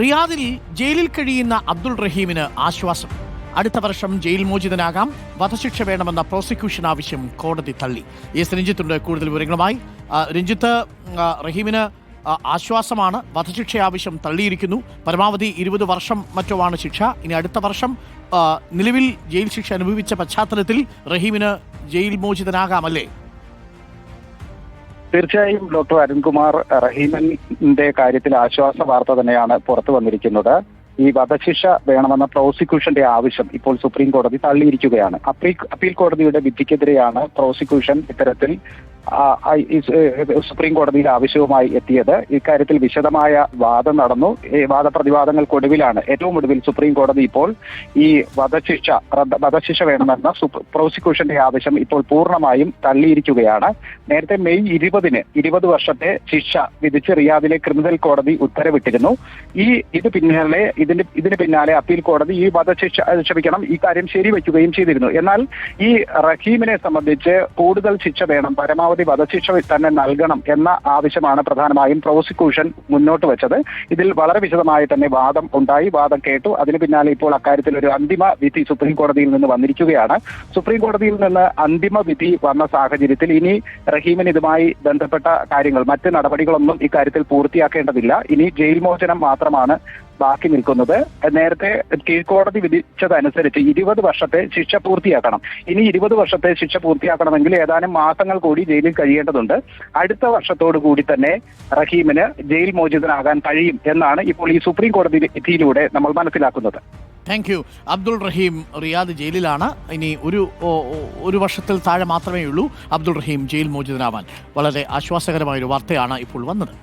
റിയാദിൽ ജയിലിൽ കഴിയുന്ന അബ്ദുൾ റഹീമിന് ആശ്വാസം. അടുത്ത വർഷം ജയിൽ മോചിതനാകാം. വധശിക്ഷ വേണമെന്ന പ്രോസിക്യൂഷൻ ആവശ്യം കോടതി തള്ളി. എസ് രഞ്ജിത്തുണ്ട് കൂടുതൽ വിവരങ്ങളുമായി. രഞ്ജിത്ത് റഹീമിന് ആശ്വാസമാണ്. വധശിക്ഷ ആവശ്യം തള്ളിയിരിക്കുന്നു. പരമാവധി ഇരുപത് വർഷം മറ്റോ ആണ് ശിക്ഷ. ഇനി അടുത്ത വർഷം നിലവിൽ ജയിൽ ശിക്ഷ അനുഭവിച്ച പശ്ചാത്തലത്തിൽ റഹീമിന് ജയിൽ മോചിതനാകാമല്ലേ? തീർച്ചയായും ഡോക്ടർ അരുൺകുമാർ റഹീമന്റെ കാര്യത്തിൽ ആശ്വാസ വാർത്ത തന്നെയാണ് പുറത്തു വന്നിരിക്കുന്നത്. ഈ വധശിക്ഷ വേണമെന്ന പ്രോസിക്യൂഷന്റെ ആവശ്യം ഇപ്പോൾ സുപ്രീം കോടതി തള്ളിയിരിക്കുകയാണ്. അപ്പീൽ കോടതിയുടെ വിധിക്കെതിരെയാണ് പ്രോസിക്യൂഷൻ ഇത്തരത്തിൽ സുപ്രീം കോടതിയിൽ ആവശ്യവുമായി എത്തിയത്. ഇക്കാര്യത്തിൽ വിശദമായ വാദം നടന്നു. വാദപ്രതിവാദങ്ങൾക്കൊടുവിലാണ്. ഏറ്റവും ഒടുവിൽ സുപ്രീം കോടതി ഇപ്പോൾ ഈ വധശിക്ഷ വധശിക്ഷ വേണമെന്ന പ്രോസിക്യൂഷന്റെ ആവശ്യം ഇപ്പോൾ പൂർണമായും തള്ളിയിരിക്കുകയാണ്. നേരത്തെ മെയ് ഇരുപതിന് ഇരുപത് വർഷത്തെ ശിക്ഷ വിധിച്ച് റിയാദിലെ ക്രിമിനൽ കോടതി ഉത്തരവിട്ടിരുന്നു. ഈ ഇത് പിന്നാലെ ഇതിന് ഇതിന് പിന്നാലെ അപ്പീൽ കോടതി ഈ വധശിക്ഷ ക്ഷമിക്കണം ഈ കാര്യം ശരിവെക്കുകയും ചെയ്തിരുന്നു. എന്നാൽ ഈ റഹീമിനെ സംബന്ധിച്ച് കൂടുതൽ ശിക്ഷ വേണം പരമാവധി വധശിക്ഷ തന്നെ നൽകണം എന്ന ആവശ്യമാണ് പ്രധാനമായും പ്രോസിക്യൂഷൻ മുന്നോട്ട് വെച്ചത്. ഇതിൽ വളരെ വിശദമായി തന്നെ വാദം ഉണ്ടായി. വാദം കേട്ടു. അതിന് പിന്നാലെ ഇപ്പോൾ അക്കാര്യത്തിൽ ഒരു അന്തിമ വിധി സുപ്രീം കോടതിയിൽ നിന്ന് വന്നിരിക്കുകയാണ്. സുപ്രീം കോടതിയിൽ നിന്ന് അന്തിമ വിധി വന്ന സാഹചര്യത്തിൽ ഇനി റഹീമിന് ഇതുമായി ബന്ധപ്പെട്ട കാര്യങ്ങൾ മറ്റ് നടപടികളൊന്നും ഇക്കാര്യത്തിൽ പൂർത്തിയാക്കേണ്ടതില്ല. ഇനി ജയിൽ മോചനം മാത്രമാണ് ബാക്കി നിൽക്കുന്നത്. നേരത്തെ കീഴ്ക്കോടതി വിധിച്ചതനുസരിച്ച് ഇരുപത് വർഷത്തെ ശിക്ഷ പൂർത്തിയാക്കണം. ഇനി ഇരുപത് വർഷത്തെ ശിക്ഷ പൂർത്തിയാക്കണമെങ്കിൽ ഏതാനും മാസങ്ങൾ കൂടി ജയിലിൽ കഴിയേണ്ടതുണ്ട്. അടുത്ത വർഷത്തോടു കൂടി തന്നെ റഹീമിന് ജയിൽ മോചിതനാകാൻ കഴിയും എന്നാണ് ഇപ്പോൾ ഈ സുപ്രീം കോടതി വിധിയിലൂടെ നമ്മൾ മനസ്സിലാക്കുന്നത്. Thank you Abdul Rahim Riyadh ജയിലിലാണ്. ഇനി ഒരു ഒരു വർഷത്തിൽ താഴെ മാത്രമേ ഉള്ളൂ അബ്ദുൾ റഹീം ജയിൽ മോചിതനാവാൻ. വളരെ ആശ്വാസകരമായ ഒരു വാർത്തയാണ് ഇപ്പോൾ വന്നത്.